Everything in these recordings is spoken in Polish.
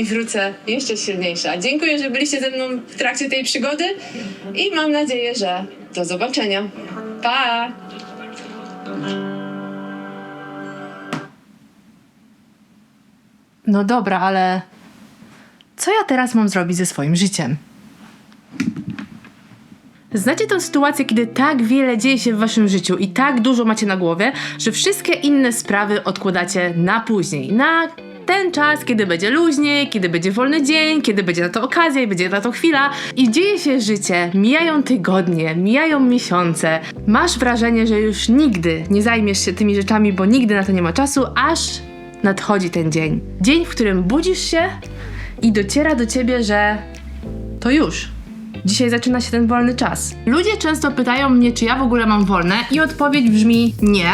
i wrócę jeszcze silniejsza. Dziękuję, że byliście ze mną w trakcie tej przygody i mam nadzieję, że do zobaczenia. Pa! No dobra, ale co ja teraz mam zrobić ze swoim życiem? Znacie tę sytuację, kiedy tak wiele dzieje się w waszym życiu i tak dużo macie na głowie, że wszystkie inne sprawy odkładacie na później, na ten czas, kiedy będzie luźniej, kiedy będzie wolny dzień, kiedy będzie na to okazja i będzie na to chwila i dzieje się życie, mijają tygodnie, mijają miesiące. Masz wrażenie, że już nigdy nie zajmiesz się tymi rzeczami, bo nigdy na to nie ma czasu, aż nadchodzi ten dzień. Dzień, w którym budzisz się i dociera do ciebie, że to już. Dzisiaj zaczyna się ten wolny czas. Ludzie często pytają mnie, czy ja w ogóle mam wolne, i odpowiedź brzmi nie.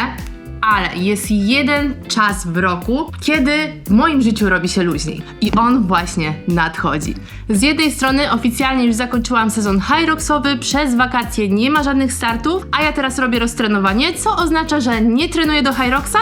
Ale jest jeden czas w roku, kiedy w moim życiu robi się luźniej. I on właśnie nadchodzi. Z jednej strony oficjalnie już zakończyłam sezon Hyroxowy, przez wakacje nie ma żadnych startów, a ja teraz robię roztrenowanie, co oznacza, że nie trenuję do Hyroxa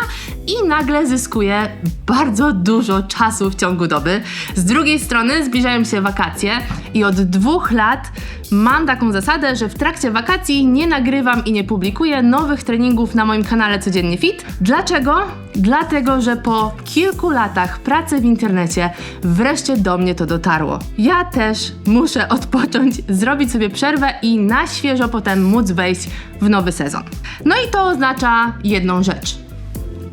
i nagle zyskuję bardzo dużo czasu w ciągu doby. Z drugiej strony zbliżają się wakacje i od dwóch lat mam taką zasadę, że w trakcie wakacji nie nagrywam i nie publikuję nowych treningów na moim kanale Codziennie Fit. Dlaczego? Dlatego, że po kilku latach pracy w internecie wreszcie do mnie to dotarło. Ja też muszę odpocząć, zrobić sobie przerwę i na świeżo potem móc wejść w nowy sezon. No i to oznacza jedną rzecz.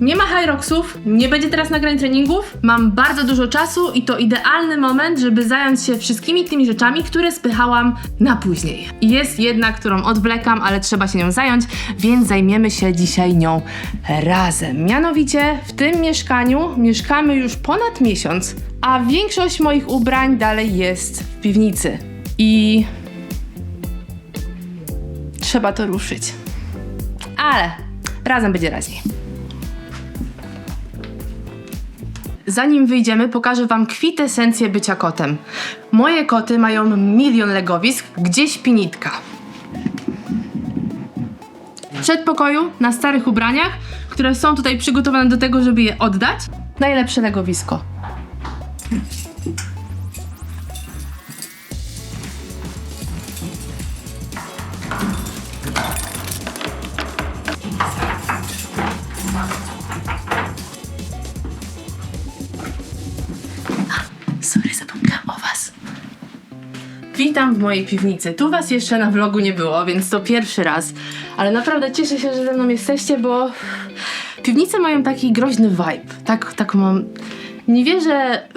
Nie ma Hyroxów, nie będzie teraz nagrań treningów. Mam bardzo dużo czasu i to idealny moment, żeby zająć się wszystkimi tymi rzeczami, które spychałam na później. Jest jedna, którą odwlekam, ale trzeba się nią zająć, więc zajmiemy się dzisiaj nią razem. Mianowicie w tym mieszkaniu mieszkamy już ponad miesiąc, a większość moich ubrań dalej jest w piwnicy. I trzeba to ruszyć. Ale razem będzie raźniej. Zanim wyjdziemy, pokażę Wam kwitesencję bycia kotem. Moje koty mają milion legowisk, gdzie śpi nitka. W przedpokoju, na starych ubraniach, które są tutaj przygotowane do tego, żeby je oddać, najlepsze legowisko. Mojej piwnicy. Tu Was jeszcze na vlogu nie było, więc to pierwszy raz. Ale naprawdę cieszę się, że ze mną jesteście, bo piwnice mają taki groźny vibe. Tak, tak mam. Nie wierzę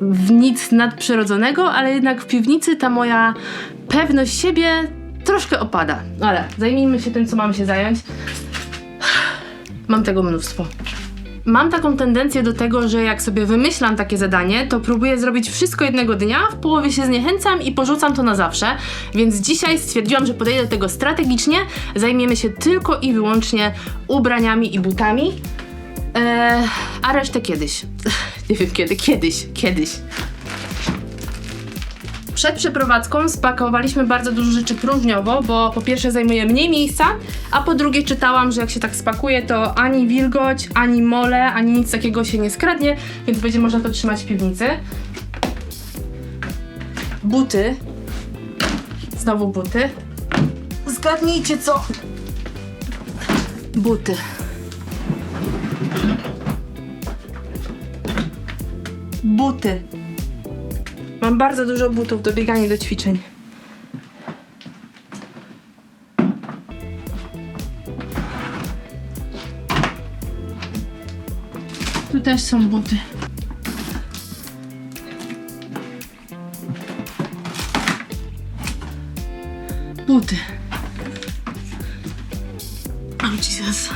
w nic nadprzyrodzonego, ale jednak w piwnicy ta moja pewność siebie troszkę opada. Ale zajmijmy się tym, co mamy się zająć. Mam tego mnóstwo. Mam taką tendencję do tego, że jak sobie wymyślam takie zadanie, to próbuję zrobić wszystko jednego dnia, w połowie się zniechęcam i porzucam to na zawsze. Więc dzisiaj stwierdziłam, że podejdę do tego strategicznie. Zajmiemy się tylko i wyłącznie ubraniami i butami. Eee, a resztę kiedyś. Nie wiem kiedy, kiedyś, kiedyś. Przed przeprowadzką spakowaliśmy bardzo dużo rzeczy próżniowo, bo po pierwsze zajmuje mniej miejsca, a po drugie czytałam, że jak się tak spakuje, to ani wilgoć, ani mole, ani nic takiego się nie skradnie, więc będzie można to trzymać w piwnicy. Buty. Znowu buty. Zgadnijcie co? Buty. Buty. Mam bardzo dużo butów do biegania do ćwiczeń. Tu też są buty. Buty. Oh Jesus.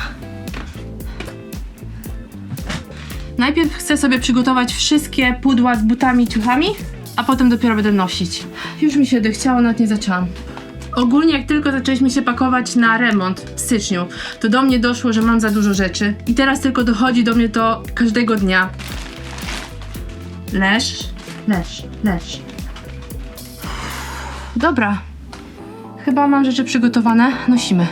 Najpierw chcę sobie przygotować wszystkie pudła z butami i ciuchami, a potem dopiero będę nosić. Już mi się odechciało, nawet nie zaczęłam. Ogólnie jak tylko zaczęliśmy się pakować na remont w styczniu, to do mnie doszło, że mam za dużo rzeczy. I teraz tylko dochodzi do mnie to każdego dnia. Leż, leż, leż. Dobra. Chyba mam rzeczy przygotowane. Nosimy.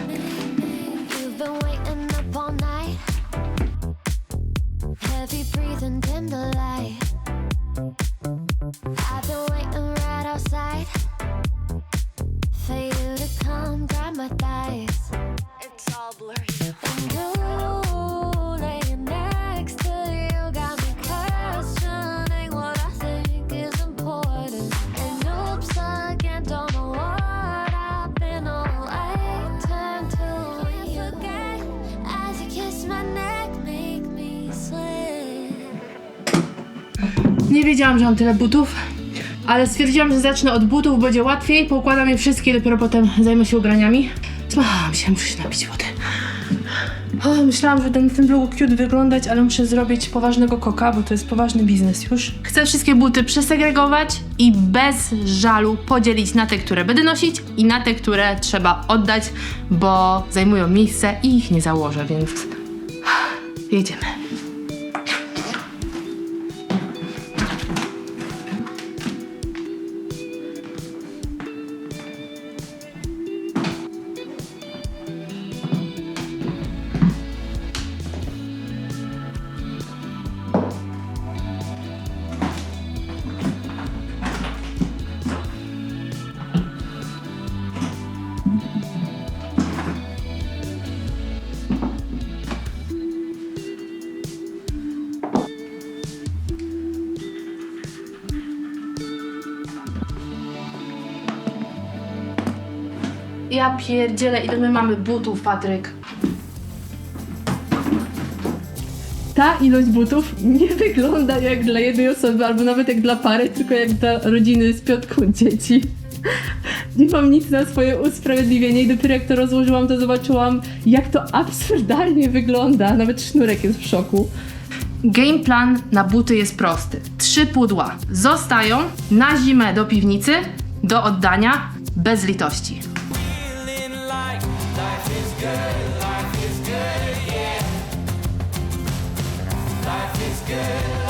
Wiedziałam, że mam tyle butów, ale stwierdziłam, że zacznę od butów, będzie łatwiej, poukładam je wszystkie, dopiero potem zajmę się ubraniami. Zmachałam się, muszę się napić wody. O, myślałam, że ten, ten vlog cute wyglądać, ale muszę zrobić poważnego koka, bo to jest poważny biznes już. Chcę wszystkie buty przesegregować i bez żalu podzielić na te, które będę nosić i na te, które trzeba oddać, bo zajmują miejsce i ich nie założę, więc jedziemy. Ja pierdzielę, ile my mamy butów, Patryk. Ta ilość butów nie wygląda jak dla jednej osoby, albo nawet jak dla pary, tylko jak dla rodziny z piątką dzieci. Nie mam nic na swoje usprawiedliwienie i dopiero jak to rozłożyłam, to zobaczyłam, jak to absurdalnie wygląda. Nawet sznurek jest w szoku. Game plan na buty jest prosty. Trzy pudła zostają na zimę do piwnicy, do oddania, bez litości. Yeah.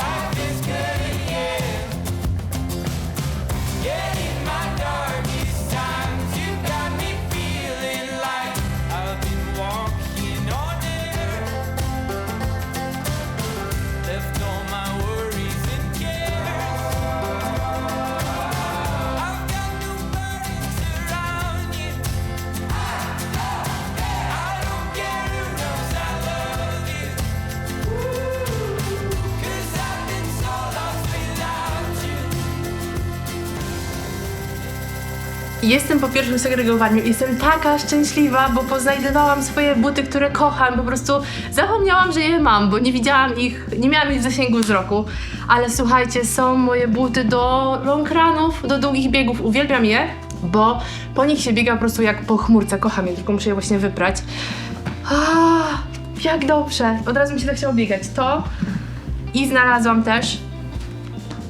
Jestem po pierwszym segregowaniu i jestem taka szczęśliwa, bo poznajdywałam swoje buty, które kocham. Po prostu zapomniałam, że je mam, bo nie widziałam ich, nie miałam ich w zasięgu wzroku. Ale słuchajcie, są moje buty do long runów, do długich biegów. Uwielbiam je, bo po nich się biega po prostu jak po chmurce. Kocham je, tylko muszę je właśnie wyprać. Ah, jak dobrze! Od razu mi się tak chciało biegać. To i znalazłam też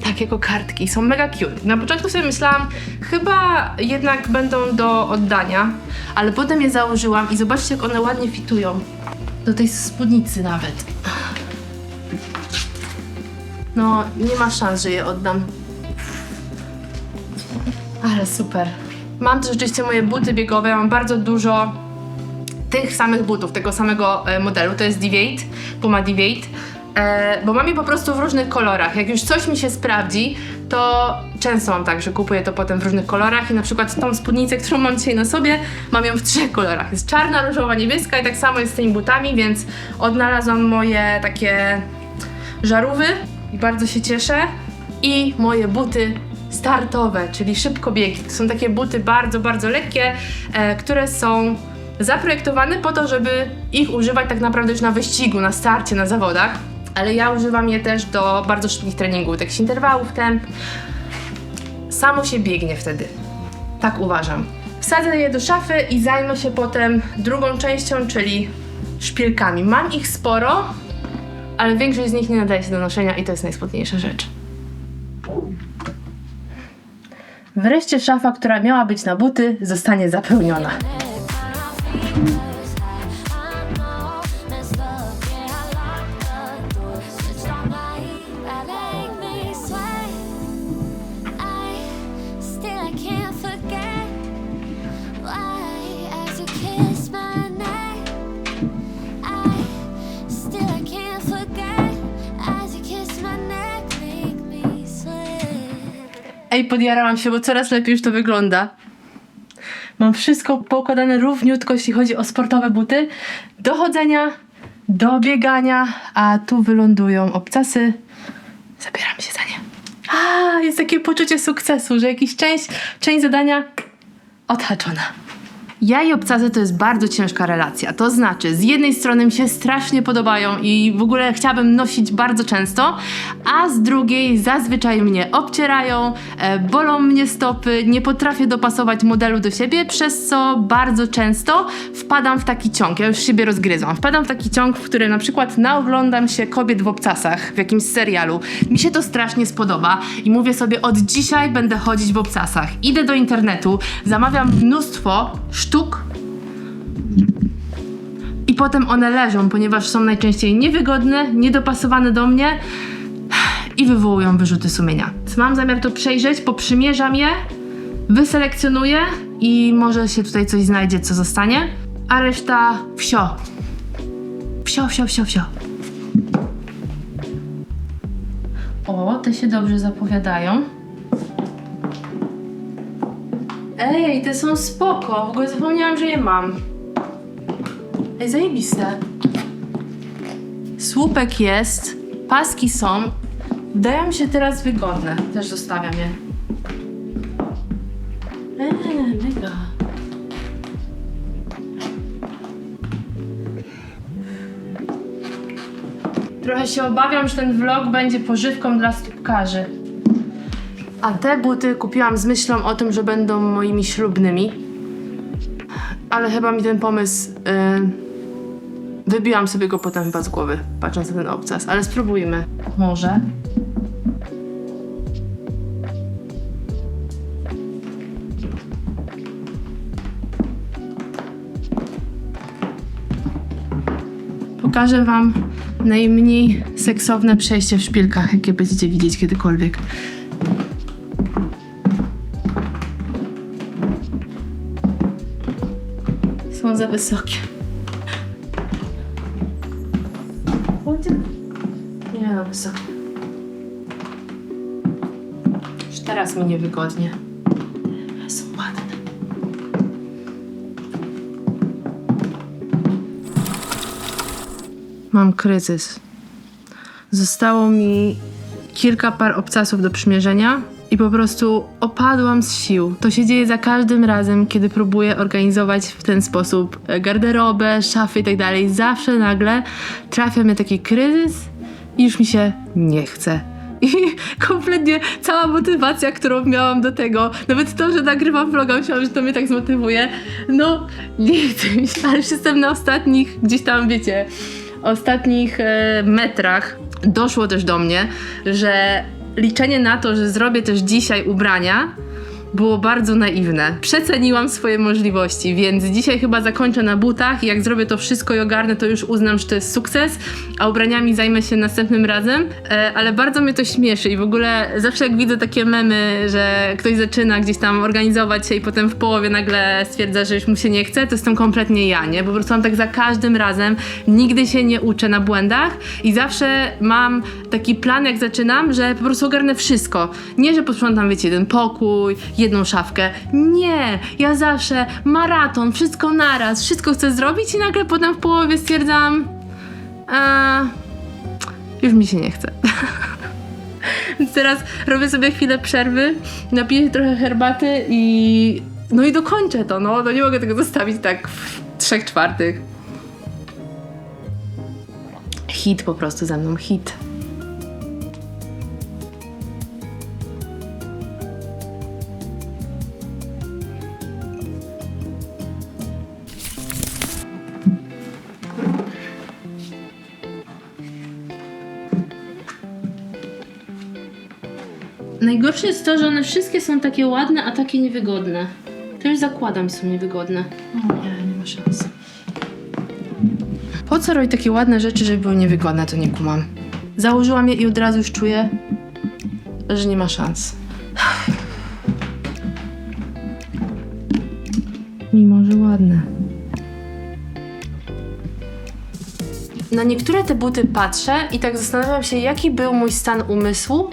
takie kokardki, są mega cute. Na początku sobie myślałam, chyba jednak będą do oddania, ale potem je założyłam i zobaczcie, jak one ładnie fitują. Do tej spódnicy nawet. No, nie ma szans, że je oddam. Ale super. Mam też rzeczywiście moje buty biegowe, mam bardzo dużo tych samych butów, tego samego e, modelu, to jest Deviate, Puma Deviate, e, bo mam je po prostu w różnych kolorach. Jak już coś mi się sprawdzi, to często mam tak, że kupuję to potem w różnych kolorach i na przykład tą spódnicę, którą mam dzisiaj na sobie, mam ją w trzech kolorach. Jest czarna, różowa, niebieska i tak samo jest z tymi butami, więc odnalazłam moje takie żarówy i bardzo się cieszę. I moje buty startowe, czyli szybkobiegi. To są takie buty bardzo, bardzo lekkie, e, które są zaprojektowane po to, żeby ich używać tak naprawdę już na wyścigu, na starcie, na zawodach. Ale ja używam je też do bardzo szybkich treningów, takich interwałów, temp. Samo się biegnie wtedy. Tak uważam. Wsadzę je do szafy i zajmę się potem drugą częścią, czyli szpilkami. Mam ich sporo, ale większość z nich nie nadaje się do noszenia i to jest najsmutniejsza rzecz. Wreszcie szafa, która miała być na buty, zostanie zapełniona. Podjarałam się, bo coraz lepiej już to wygląda. Mam wszystko poukładane równiutko, jeśli chodzi o sportowe buty. Do chodzenia, do biegania, a tu wylądują obcasy. Zabieram się za nie. A, jest takie poczucie sukcesu, że jakiś część, część zadania odhaczona. Ja i obcasy to jest bardzo ciężka relacja. To znaczy, z jednej strony mi się strasznie podobają i w ogóle chciałabym nosić bardzo często, a z drugiej zazwyczaj mnie obcierają, e, bolą mnie stopy, nie potrafię dopasować modelu do siebie, przez co bardzo często wpadam w taki ciąg. Ja już siebie rozgryzłam. Wpadam w taki ciąg, w którym na przykład naoglądam się kobiet w obcasach w jakimś serialu. Mi się to strasznie spodoba i mówię sobie, od dzisiaj będę chodzić w obcasach. Idę do internetu, zamawiam mnóstwo i potem one leżą, ponieważ są najczęściej niewygodne, niedopasowane do mnie i wywołują wyrzuty sumienia. Mam zamiar to przejrzeć, poprzymierzam je, wyselekcjonuję i może się tutaj coś znajdzie, co zostanie, a reszta wsio. Wsio, wsio, wsio, wsio. O, te się dobrze zapowiadają. Ej, te są spoko. W ogóle zapomniałam, że je mam. Ej, zajebiste. Słupek jest, paski są. Wydają się teraz wygodne. Też zostawiam je. Eee, mega. Trochę się obawiam, że ten vlog będzie pożywką dla stópkarzy. A te buty kupiłam z myślą o tym, że będą moimi ślubnymi. Ale chyba mi ten pomysł. Yy, wybiłam sobie go potem chyba z głowy, patrząc na ten obcas. Ale spróbujmy. Może. Pokażę Wam najmniej seksowne przejście w szpilkach, jakie będziecie widzieć kiedykolwiek. Za wysokie. Nie no, wysokie. Już teraz mi niewygodnie. Są ładne. Mam kryzys. Zostało mi kilka par obcasów do przymierzenia i po prostu opadłam z sił. To się dzieje za każdym razem, kiedy próbuję organizować w ten sposób e, garderobę, szafy i tak dalej. Zawsze nagle trafia mnie taki kryzys i już mi się nie chce. I kompletnie cała motywacja, którą miałam do tego, nawet to, że nagrywam vloga, myślałam, że to mnie tak zmotywuje. No, nie chcę mi się, ale już jestem na ostatnich, gdzieś tam, wiecie, ostatnich e, metrach. Doszło też do mnie, że liczenie na to, że zrobię też dzisiaj ubrania, było bardzo naiwne. Przeceniłam swoje możliwości, więc dzisiaj chyba zakończę na butach i jak zrobię to wszystko i ogarnę, to już uznam, że to jest sukces, a ubraniami zajmę się następnym razem. E, ale bardzo mnie to śmieszy i w ogóle zawsze jak widzę takie memy, że ktoś zaczyna gdzieś tam organizować się i potem w połowie nagle stwierdza, że już mu się nie chce, to jestem kompletnie ja, nie? Po prostu mam tak za każdym razem, nigdy się nie uczę na błędach i zawsze mam taki plan, jak zaczynam, że po prostu ogarnę wszystko. Nie, że posprzątam, wiecie, jeden pokój, jedną szafkę. Nie, ja zawsze maraton, wszystko naraz, wszystko chcę zrobić i nagle potem w połowie stwierdzam, a już mi się nie chce. Teraz robię sobie chwilę przerwy, napiję trochę herbaty i no i dokończę to, no, no nie mogę tego zostawić tak w trzech czwartych. Hit po prostu ze mną, hit. Najgorsze jest to, że one wszystkie są takie ładne, a takie niewygodne. To już zakładam, są niewygodne. O nie, nie ma szans. Po co robić takie ładne rzeczy, żeby były niewygodne, to nie kumam. Założyłam je i od razu już czuję, że nie ma szans. Mimo, że ładne. Na niektóre te buty patrzę i tak zastanawiam się, jaki był mój stan umysłu,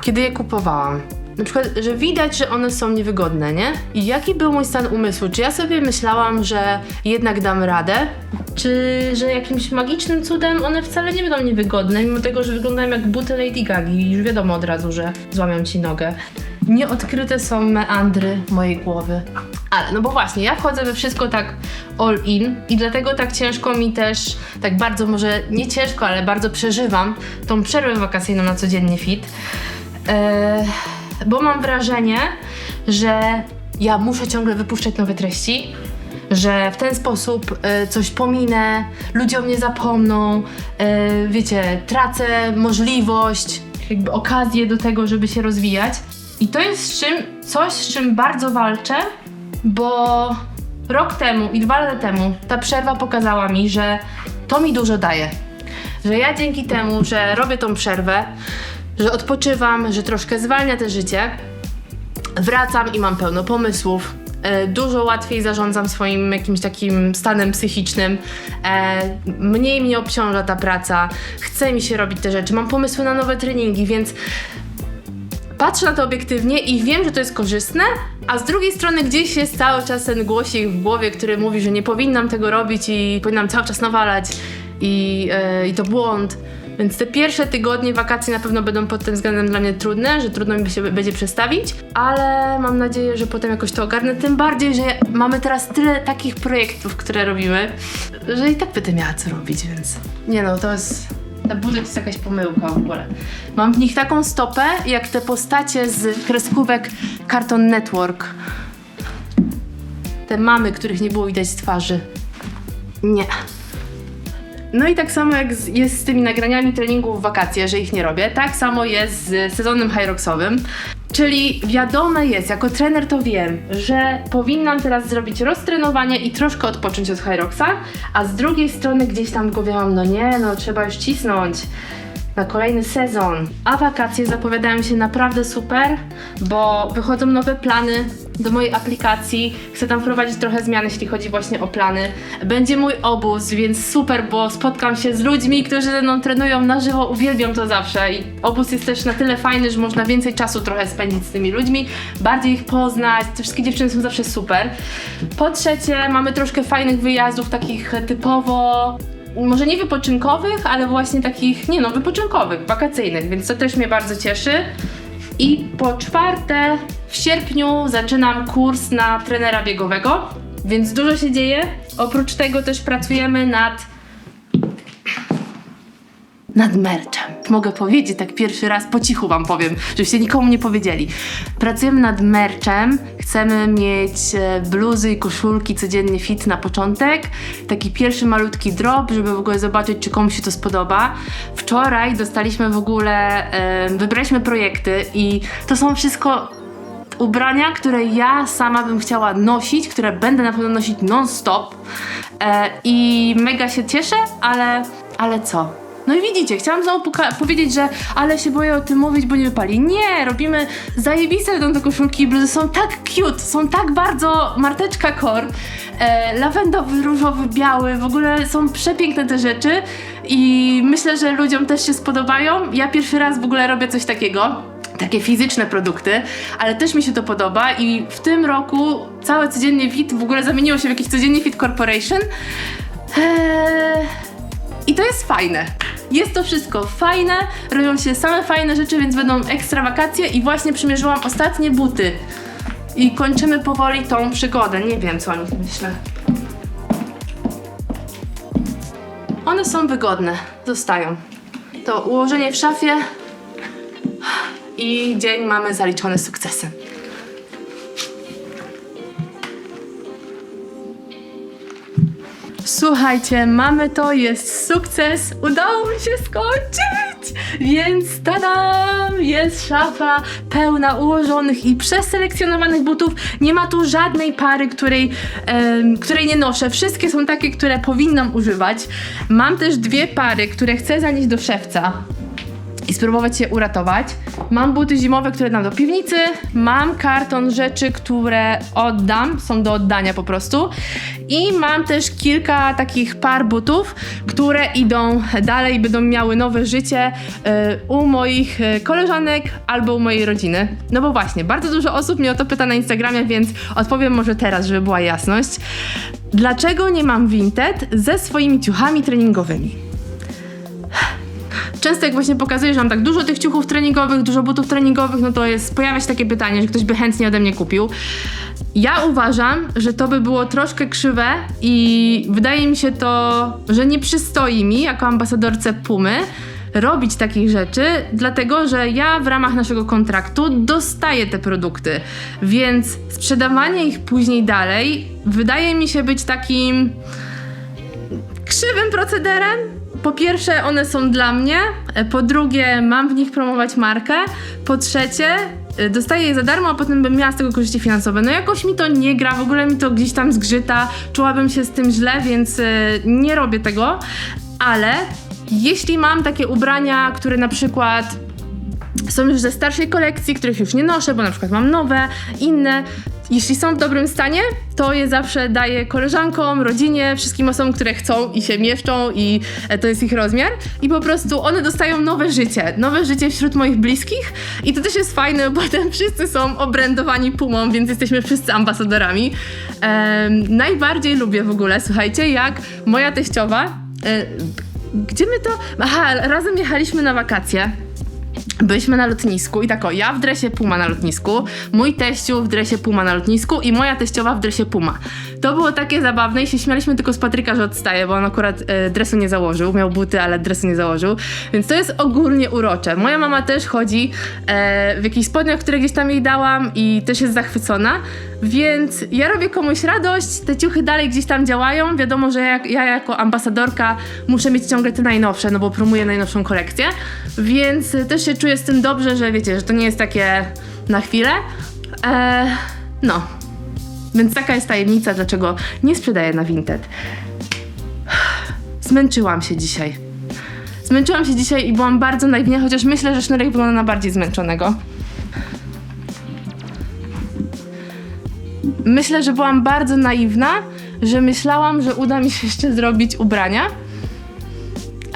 kiedy je kupowałam. Na przykład, że widać, że one są niewygodne, nie? I jaki był mój stan umysłu? Czy ja sobie myślałam, że jednak dam radę? Czy że jakimś magicznym cudem one wcale nie będą niewygodne, mimo tego, że wyglądają jak buty Lady Gagi i już wiadomo od razu, że złamią ci nogę. Nieodkryte są meandry mojej głowy. Ale, no bo właśnie, ja wchodzę we wszystko tak all in i dlatego tak ciężko mi też, tak bardzo może nie ciężko, ale bardzo przeżywam tą przerwę wakacyjną na codziennie fit. Eee, bo mam wrażenie, że ja muszę ciągle wypuszczać nowe treści, że w ten sposób e, coś pominę, ludzie o mnie zapomną, e, wiecie, tracę możliwość, jakby okazję do tego, żeby się rozwijać. I to jest z czym, coś, z czym bardzo walczę, bo rok temu i dwa lata temu ta przerwa pokazała mi, że to mi dużo daje. Że ja dzięki temu, że robię tą przerwę, że odpoczywam, że troszkę zwalnia te życie, wracam i mam pełno pomysłów. E, Dużo łatwiej zarządzam swoim jakimś takim stanem psychicznym. E, mniej mnie obciąża ta praca. Chce mi się robić te rzeczy. Mam pomysły na nowe treningi, więc patrzę na to obiektywnie i wiem, że to jest korzystne, a z drugiej strony gdzieś jest cały czas ten głosik w głowie, który mówi, że nie powinnam tego robić i powinnam cały czas nawalać i, e, i to błąd. Więc te pierwsze tygodnie wakacji na pewno będą pod tym względem dla mnie trudne, że trudno mi się będzie przestawić, ale mam nadzieję, że potem jakoś to ogarnę. Tym bardziej, że mamy teraz tyle takich projektów, które robimy, że i tak będę miała co robić, więc nie no, to jest ta budżet jest jakaś pomyłka w ogóle. Mam w nich taką stopę, jak te postacie z kreskówek Cartoon Network. Te mamy, których nie było widać z twarzy. Nie. No i tak samo jak jest z tymi nagraniami treningów w wakacje, że ich nie robię, tak samo jest z sezonem hyroxowym. Czyli wiadome jest, jako trener to wiem, że powinnam teraz zrobić roztrenowanie i troszkę odpocząć od hyroxa, a z drugiej strony gdzieś tam w mam, no nie, no trzeba już cisnąć na kolejny sezon. A wakacje zapowiadają się naprawdę super, bo wychodzą nowe plany do mojej aplikacji. Chcę tam wprowadzić trochę zmian, jeśli chodzi właśnie o plany. Będzie mój obóz, więc super, bo spotkam się z ludźmi, którzy ze mną trenują na żywo. Uwielbiam to zawsze i obóz jest też na tyle fajny, że można więcej czasu trochę spędzić z tymi ludźmi, bardziej ich poznać. Te wszystkie dziewczyny są zawsze super. Po trzecie, mamy troszkę fajnych wyjazdów, takich typowo może nie wypoczynkowych, ale właśnie takich, nie no, wypoczynkowych, wakacyjnych, więc to też mnie bardzo cieszy. I po czwarte, w sierpniu zaczynam kurs na trenera biegowego, więc dużo się dzieje. Oprócz tego też pracujemy nad nad merczem. Mogę powiedzieć tak pierwszy raz, po cichu wam powiem, żebyście nikomu nie powiedzieli. Pracujemy nad merczem, chcemy mieć e, bluzy i koszulki codziennie fit na początek. Taki pierwszy malutki drop, żeby w ogóle zobaczyć, czy komuś się to spodoba. Wczoraj dostaliśmy w ogóle, e, wybraliśmy projekty i to są wszystko ubrania, które ja sama bym chciała nosić, które będę na pewno nosić non-stop e, i mega się cieszę, ale, ale co? No i widzicie, chciałam znowu powiedzieć, że ale się boję o tym mówić, bo nie wypali. Nie, robimy zajebiste będą te koszulki i bluzy, są tak cute, są tak bardzo marteczka core, e, lawendowy, różowy, biały, w ogóle są przepiękne te rzeczy i myślę, że ludziom też się spodobają. Ja pierwszy raz w ogóle robię coś takiego takie fizyczne produkty, ale też mi się to podoba i w tym roku całe codziennie fit w ogóle zamieniło się w jakiś codziennie fit corporation. Eee, I to jest fajne. Jest to wszystko fajne, robią się same fajne rzeczy, więc będą ekstra wakacje i właśnie przymierzyłam ostatnie buty. I kończymy powoli tą przygodę. Nie wiem, co o nich myślę. One są wygodne, zostają. To ułożenie w szafie i dzień mamy zaliczony sukcesem. Słuchajcie, mamy to, jest sukces, udało mi się skończyć! Więc tadam! Jest szafa pełna ułożonych i przeselekcjonowanych butów. Nie ma tu żadnej pary, której, której nie noszę. Wszystkie są takie, które powinnam używać. Mam też dwie pary, które chcę zanieść do szewca i spróbować się uratować. Mam buty zimowe, które dam do piwnicy. Mam karton rzeczy, które oddam, są do oddania po prostu. I mam też kilka takich par butów, które idą dalej będą miały nowe życie y, u moich y, koleżanek albo u mojej rodziny. No bo właśnie, bardzo dużo osób mnie o to pyta na Instagramie, więc odpowiem może teraz, żeby była jasność. Dlaczego nie mam Vinted ze swoimi ciuchami treningowymi? Często jak właśnie pokazuję, że mam tak dużo tych ciuchów treningowych, dużo butów treningowych, no to jest, pojawia się takie pytanie, że ktoś by chętnie ode mnie kupił. Ja uważam, że to by było troszkę krzywe i wydaje mi się to, że nie przystoi mi jako ambasadorce Pumy robić takich rzeczy, dlatego że ja w ramach naszego kontraktu dostaję te produkty, więc sprzedawanie ich później dalej wydaje mi się być takim krzywym procederem. Po pierwsze, one są dla mnie, po drugie, mam w nich promować markę, po trzecie, e, dostaję je za darmo, a potem bym miała z tego korzyści finansowe. No jakoś mi to nie gra, w ogóle mi to gdzieś tam zgrzyta, czułabym się z tym źle, więc e, nie robię tego, ale jeśli mam takie ubrania, które na przykład są już ze starszej kolekcji, których już nie noszę, bo na przykład mam nowe, inne. Jeśli są w dobrym stanie, to je zawsze daję koleżankom, rodzinie, wszystkim osobom, które chcą i się mieszczą i e, to jest ich rozmiar. I po prostu one dostają nowe życie, nowe życie wśród moich bliskich i to też jest fajne, bo potem wszyscy są obrędowani Pumą, więc jesteśmy wszyscy ambasadorami. Em, najbardziej lubię w ogóle, słuchajcie, jak moja teściowa... E, gdzie my to... Aha, razem jechaliśmy na wakacje. Byliśmy na lotnisku i tak o, ja w dresie Puma na lotnisku, mój teściu w dresie Puma na lotnisku i moja teściowa w dresie Puma. To było takie zabawne i się śmialiśmy tylko z Patryka, że odstaje, bo on akurat e, dresu nie założył, miał buty, ale dresu nie założył, więc to jest ogólnie urocze. Moja mama też chodzi e, w jakichś spodniach, które gdzieś tam jej dałam i też jest zachwycona, więc ja robię komuś radość, te ciuchy dalej gdzieś tam działają, wiadomo, że ja jako ambasadorka muszę mieć ciągle te najnowsze, no bo promuję najnowszą kolekcję, więc e, też się czuję z tym dobrze, że wiecie, że to nie jest takie na chwilę. E, no. Więc taka jest tajemnica, dlaczego nie sprzedaję na Vinted. Zmęczyłam się dzisiaj. Zmęczyłam się dzisiaj i byłam bardzo naiwna, chociaż myślę, że sznurek wygląda na bardziej zmęczonego. Myślę, że byłam bardzo naiwna, że myślałam, że uda mi się jeszcze zrobić ubrania.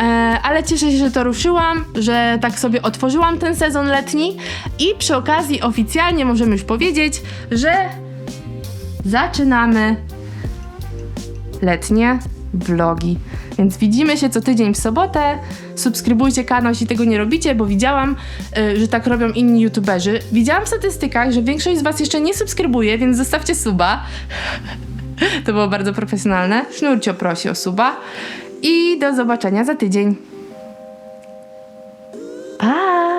E, ale cieszę się, że to ruszyłam, że tak sobie otworzyłam ten sezon letni i przy okazji oficjalnie możemy już powiedzieć, że zaczynamy letnie vlogi. Więc widzimy się co tydzień w sobotę. Subskrybujcie kanał, jeśli tego nie robicie, bo widziałam, y, że tak robią inni youtuberzy. Widziałam w statystykach, że większość z was jeszcze nie subskrybuje, więc zostawcie suba. to było bardzo profesjonalne. Sznurcio prosi o suba. I do zobaczenia za tydzień. Pa!